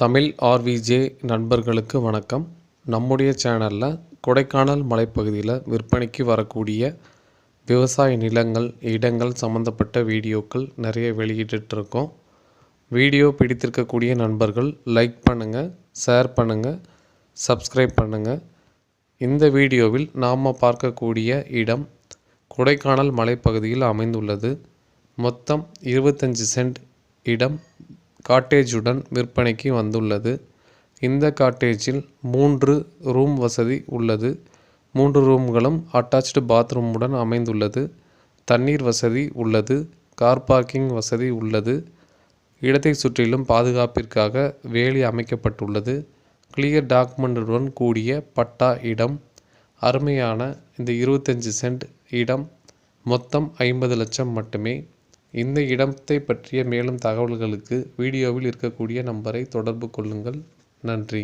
தமிழ் ஆர்விஜே நண்பர்களுக்கு வணக்கம். நம்முடைய சேனலில் கொடைக்கானல் மலைப்பகுதியில் விற்பனைக்கு வரக்கூடிய விவசாய நிலங்கள் இடங்கள் சம்மந்தப்பட்ட வீடியோக்கள் நிறைய வெளியிட்டுருக்கோம். வீடியோ பிடித்திருக்கக்கூடிய நண்பர்கள் லைக் பண்ணுங்கள் ஷேர் பண்ணுங்கள் சப்ஸ்கிரைப் பண்ணுங்கள் இந்த வீடியோவில் நாம் பார்க்கக்கூடிய இடம் கொடைக்கானல் மலைப்பகுதியில் அமைந்துள்ளது. மொத்தம் இருபத்தஞ்சி சென்ட் இடம். காட்டேஜுடன் விற்பனைக்கு வந்துள்ளது. இந்த காட்டேஜில் மூன்று ரூம் வசதி உள்ளது. மூன்று ரூம்களும் அட்டாச்டு பாத்ரூமுடன் அமைந்துள்ளது. தண்ணீர் வசதி உள்ளது. கார் பார்க்கிங் வசதி உள்ளது. இடத்தை சுற்றிலும் பாதுகாப்பிற்காக வேலி அமைக்கப்பட்டுள்ளது. கிளியர் டாக்குமெண்டுடன் கூடிய பட்டா இடம். அருமையான இந்த இருபத்தஞ்சி சென்ட் இடம். மொத்தம் ஐம்பது லட்சம் மட்டுமே. இந்த இடத்தை பற்றிய மேலும் தகவல்களுக்கு வீடியோவில் இருக்கக்கூடிய நம்பரை தொடர்பு கொள்ளுங்கள். நன்றி.